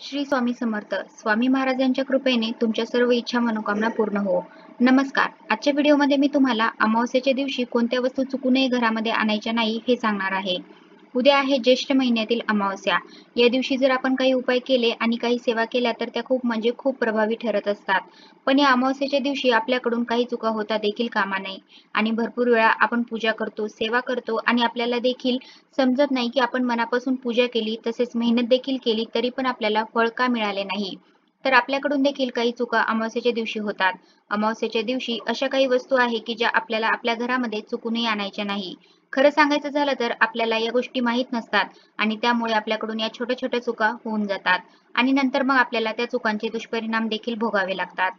श्री स्वामी समर्थ. स्वामी महाराजांच्या कृपेने तुमच्या सर्व इच्छा मनोकामना पूर्ण हो. नमस्कार. आजच्या व्हिडिओमध्ये मी तुम्हाला अमावस्याच्या दिवशी कोणत्या वस्तू चुकूनही घरामध्ये आणायच्या नाही हे सांगणार आहे. उद्या आहे ज्येष्ठ महिन्यातील अमावस्या. या दिवशी जर आपण काही उपाय केले आणि काही सेवा केल्या तर त्या खूप म्हणजे खूप प्रभावी ठरत असतात. पण या अमावस्येच्या दिवशी आपल्याकडून काही चुका होता देखील कामा नये. आणि भरपूर वेळा आपण पूजा करतो सेवा करतो आणि आपल्याला देखील समजत नाही की आपण मनापासून पूजा केली तसेच मेहनत देखील केली तरी पण आपल्याला फळ का मिळाले नाही? तर आपल्याकडून देखील काही चुका अमावस्येच्या दिवशी होतात. अमावस्येच्या दिवशी अशा काही वस्तू आहे की ज्या आपल्याला आपल्या घरामध्ये चुकूनही आणायच्या नाही. खरं सांगायचं झालं तर आपल्याला या गोष्टी माहीत नसतात आणि त्यामुळे आपल्याकडून या छोट्या छोट्या चुका होऊन जातात आणि नंतर मग आपल्याला त्या चुकांचे दुष्परिणाम देखील भोगावे लागतात.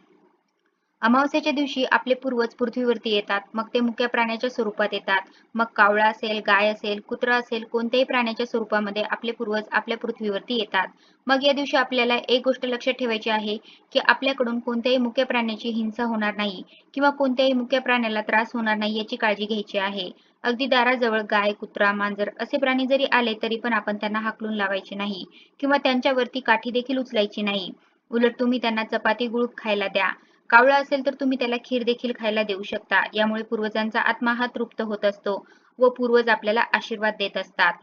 अमावस्येच्या दिवशी आपले पूर्वज पृथ्वीवरती येतात. मग ते मुक्या प्राण्याच्या स्वरूपात येतात. मग कावळा असेल गाय असेल कुत्रा असेल कोणत्याही प्राण्याच्या स्वरूपामध्ये आपले पूर्वज आपल्या पृथ्वीवरती येतात. मग या दिवशी आपल्याला एक गोष्ट लक्षात ठेवायची आहे की आपल्याकडून कोणत्याही मुक्या प्राण्याची हिंसा होणार नाही किंवा कोणत्याही मुक्या प्राण्याला त्रास होणार नाही याची काळजी घ्यायची आहे. अगदी दाराजवळ गाय कुत्रा मांजर असे प्राणी जरी आले तरी पण आपण त्यांना हाकलून लावायचे नाही किंवा त्यांच्यावरती काठी देखील उचलायची नाही. उलट तुम्ही त्यांना चपाती गुळ खायला द्या. कावळा असेल तर तुम्ही त्याला खीर देखील खायला देऊ शकता. यामुळे पूर्वजांचा आत्मा हा तृप्त होत असतो व पूर्वज आपल्याला आशीर्वाद देत असतात.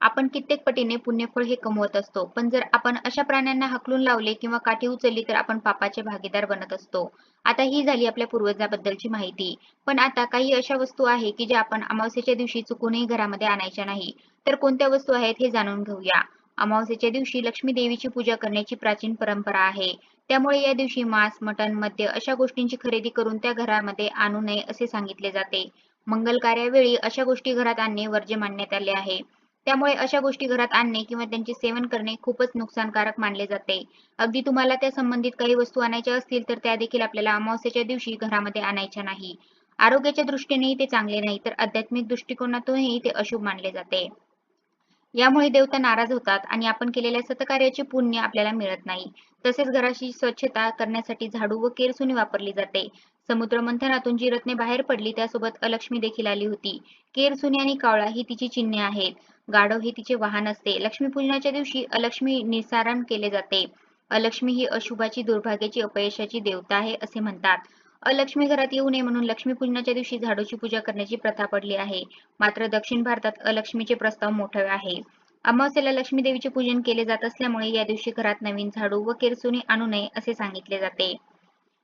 आपण कित्येक पटीने पुण्यफळ हे कमवत असतो. पण जर आपण अशा प्राण्यांना हकलून लावले किंवा काठी उचलली तर आपण पापाचे भागीदार बनत असतो. आता ही झाली आपल्या पूर्वजाबद्दलची माहिती. पण आता काही अशा वस्तू आहे की ज्या आपण अमावस्येच्या दिवशी चुकूनही घरामध्ये आणायच्या नाही. तर कोणत्या वस्तू आहेत हे जाणून घेऊया. अमावस्येच्या दिवशी लक्ष्मी देवीची पूजा करण्याची प्राचीन परंपरा आहे. त्यामुळे या दिवशी मांस मटण मद्य अशा गोष्टींची खरेदी करून त्या घरामध्ये आणू नये असे सांगितले जाते. मंगल कार्यावेळी अशा गोष्टी घरात आणणे वर्ज्य मानण्यात आले आहे. त्यामुळे अशा गोष्टी घरात आणणे किंवा त्यांचे सेवन करणे खूपच नुकसानकारक मानले जाते. अगदी तुम्हाला त्या संबंधित काही वस्तू आणायच्या असतील तर त्या देखील आपल्याला अमावस्येच्या दिवशी घरामध्ये आणायच्या नाही. आरोग्याच्या दृष्टीनेही ते चांगले नाही तर आध्यात्मिक दृष्टिकोनातूनही ते अशुभ मानले जाते. यामुळे देवता नाराज होतात आणि आपण केलेल्या सतकार्याचे पुण्य आपल्याला मिळत नाही. तसेच घराची स्वच्छता करण्यासाठी झाडू व केरसुनी वापरली जाते. समुद्र मंथनातून जी रत्ने बाहेर पडली त्यासोबत अलक्ष्मी देखील आली होती. केरसुनी आणि कावळा ही तिची चिन्हे आहेत. गाढव हे तिचे वाहन असते. लक्ष्मीपूजनाच्या दिवशी अलक्ष्मी निसारण केले जाते. अलक्ष्मी ही अशुभाची दुर्भाग्याची अपयशाची देवता आहे असे म्हणतात. अलक्ष्मी घरात येऊ नये म्हणून लक्ष्मीपूजनाच्या दिवशी झाडूची पूजा करण्याची प्रथा पडली आहे. मात्र दक्षिण भारतात अलक्ष्मीचे प्रस्ताव मोठे आहे. अमावस्येला लक्ष्मी देवीचे पूजन केले जात असल्यामुळे या दिवशी घरात नवीन झाडू व केरसुनी आणू नये असे सांगितले जाते.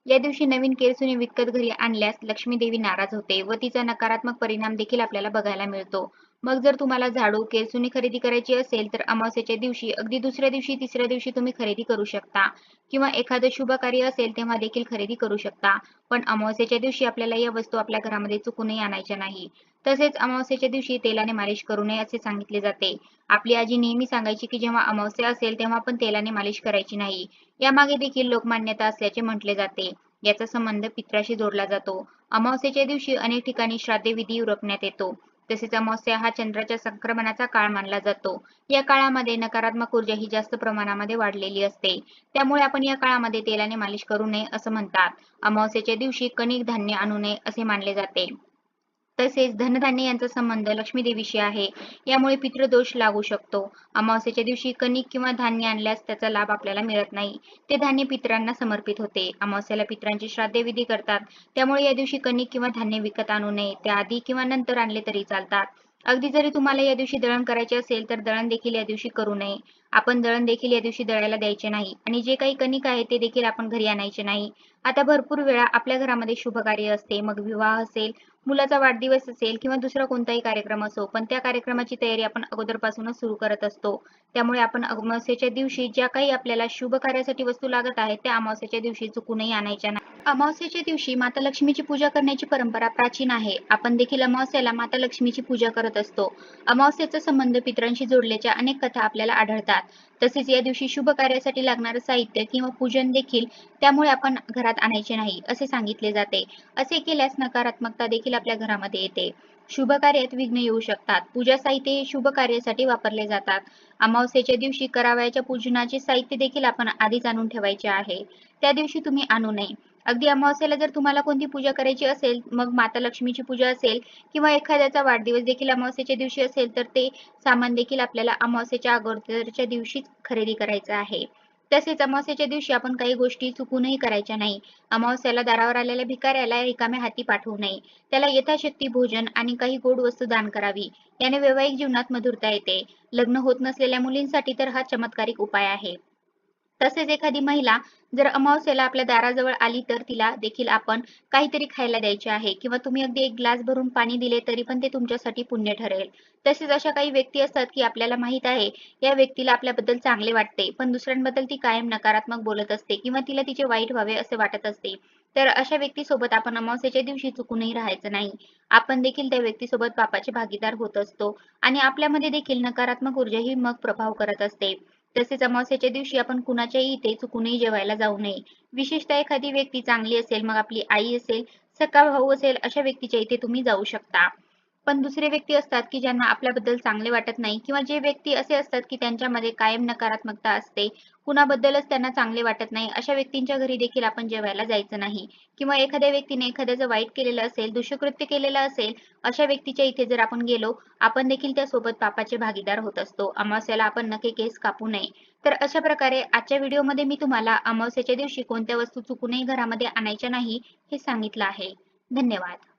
या दिवशी नवीन केरसुनी विकत घरी आणल्यास लक्ष्मी देवी नाराज होते व तिचा नकारात्मक परिणाम देखील आपल्याला बघायला मिळतो. मग जर तुम्हाला झाडू केरसुनी खरेदी करायची असेल तर अमावस्येच्या दिवशी अगदी दुसऱ्या दिवशी तिसऱ्या दिवशी तुम्ही खरेदी करू शकता. किंवा एखादं शुभ कार्य असेल तेव्हा देखील खरेदी करू शकता. पण अमावस्येच्या दिवशी आपल्याला या वस्तू आपल्या घरामध्ये चुकूनही आणायच्या नाही. तसेच अमावस्येच्या दिवशी तेलाने मालिश करू नये असे सांगितले जाते. आपली आजी नेहमी सांगायची की जेव्हा अमावस्या असेल तेव्हा पण तेलाने मालिश करायची नाही. यामागे देखील लोकमान्यता असल्याचे म्हटले जाते. याचा संबंध पित्राशी जोडला जातो. अमावस्येच्या दिवशी अनेक ठिकाणी श्राद्ध विधी उरकण्यात येतो. तसेच अमावस्या हा चंद्राच्या संक्रमणाचा काळ मानला जातो. या काळामध्ये नकारात्मक ऊर्जा ही जास्त प्रमाणामध्ये वाढलेली असते. त्यामुळे आपण या काळामध्ये तेलाने मालिश करू नये असं म्हणतात. अमावस्येच्या दिवशी कणिक धान्य आणू नये असे मानले जाते. तसेच धनधान्य यांचा संबंध लक्ष्मी देवीशी आहे. यामुळे पितृदोष लागू शकतो. अमावस्येच्या दिवशी कणिक किंवा धान्य आणल्यास त्याचा लाभ आपल्याला मिळत नाही. ते धान्य पितरांना समर्पित होते. अमावस्याला पितरांची श्राद्ध विधी करतात. त्यामुळे या दिवशी कणिक किंवा धान्य विकत आणू नये. त्या आधी किंवा नंतर आणले तरी चालतात. अगदी जरी तुम्हाला या दिवशी दळण करायचे असेल तर दळण देखील या दिवशी करू नये. आपण दळण देखील या दिवशी दळायला द्यायचे नाही. आणि जे काही कणिक आहे ते देखील आपण घरी आणायचे नाही. आता भरपूर वेळा आपल्या घरामध्ये शुभ कार्य असते. मग विवाह असेल मुलाचा वाढदिवस असेल किंवा दुसरा कोणताही कार्यक्रम असो पण त्या कार्यक्रमाची तयारी आपण अगोदरपासूनच सुरू करत असतो. त्यामुळे आपण अमावस्येच्या दिवशी ज्या काही आपल्याला शुभ कार्यासाठी वस्तू लागत आहेत त्या अमावस्येच्या दिवशी चुकूनही आणायच्या नाही. अमावस्येच्या दिवशी माता लक्ष्मीची पूजा करण्याची परंपरा प्राचीन आहे. आपण देखील अमावस्याला माता लक्ष्मीची पूजा करत असतो. अमावस्येचा संबंध पितरांशी जोडल्याच्या अनेक कथा आपल्याला आढळतात. तसेच या दिवशी शुभ कार्यासाठी लागणारं साहित्य किंवा पूजन देखील त्यामुळे आपण घरात आणायचे नाही असे सांगितले जाते. असे केल्यास नकारात्मकता देखील आपल्या घरामध्ये येते. शुभ कार्यात विघ्न येऊ शकतात. पूजा साहित्य हे शुभ कार्यासाठी वापरले जातात. अमावस्येच्या दिवशी करावयाच्या पूजनाचे साहित्य देखील आपण आधीच आणून ठेवायचे आहे. त्या दिवशी तुम्ही आणू नये. अगदी अमावस्येला जर तुम्हाला कोणती पूजा करायची असेल मग माता लक्ष्मीची पूजा असेल किंवा एखाद्याचा वाढदिवस देखील अमावस्येच्या दिवशी असेल तर ते सामान देखील आपल्याला अमावस्येच्या अगोदरच्या दिवशीच खरेदी करायचं आहे. तसेच अमावस्येच्या दिवशी आपण काही गोष्टी चुकूनही करायच्या नाही. अमावस्याला दारावर आलेल्या भिकाऱ्याला रिकाम्या हाती पाठवू नये. त्याला यथाशक्ती भोजन आणि काही गोड वस्तू दान करावी. याने वैवाहिक जीवनात मधुरता येते. लग्न होत नसलेल्या मुलींसाठी तर हा चमत्कारिक उपाय आहे. तसेच एखादी महिला जर अमावस्येला आपल्या दाराजवळ आली तर तिला देखील आपण काहीतरी खायला द्यायचे आहे किंवा तुम्ही अगदी एक ग्लास भरून पाणी दिले तरी पण ते तुमच्यासाठी पुण्य ठरेल. तसेच अशा काही व्यक्ती असतात की आपल्याला माहीत आहे या व्यक्तीला आपल्याबद्दल चांगले वाटते पण दुसऱ्यांबद्दल ती कायम नकारात्मक बोलत असते किंवा तिला तिचे वाईट व्हावे असे वाटत असते. तर अशा व्यक्तीसोबत आपण अमावस्येच्या दिवशी चुकूनही राहायचं नाही. आपण देखील त्या व्यक्तीसोबत पापाचे भागीदार होत असतो आणि आपल्यामध्ये देखील नकारात्मक ऊर्जा ही मग प्रभाव करत असते. तसेच अमावस्याच्या दिवशी आपण कुणाच्याही इथे चुकूनही जेवायला जाऊ नये. विशेषतः एखादी व्यक्ती चांगली असेल मग आपली आई असेल सख्खा भाऊ असेल अशा व्यक्तीच्या इथे तुम्ही जाऊ शकता. पण दुसरे व्यक्ती असतात की ज्यांना आपल्याबद्दल चांगले वाटत नाही किंवा जे व्यक्ती असे असतात की त्यांच्यामध्ये कायम नकारात्मकता असते कुणाबद्दलच त्यांना चांगले वाटत नाही अशा व्यक्तींच्या घरी देखील आपण जेवायला जायचं नाही. किंवा एखाद्या व्यक्तीने एखाद्याचं वाईट केलेलं असेल दुष्कृत्य केलेलं असेल अशा व्यक्तीच्या इथे जर आपण गेलो आपण देखील त्यासोबत पापाचे भागीदार होत असतो. अमावस्याला आपण नक्की केस कापू नये. तर अशा प्रकारे आजच्या व्हिडिओमध्ये मी तुम्हाला अमावस्याच्या दिवशी कोणत्या वस्तू चुकूनही घरामध्ये आणायच्या नाही हे सांगितलं आहे. धन्यवाद.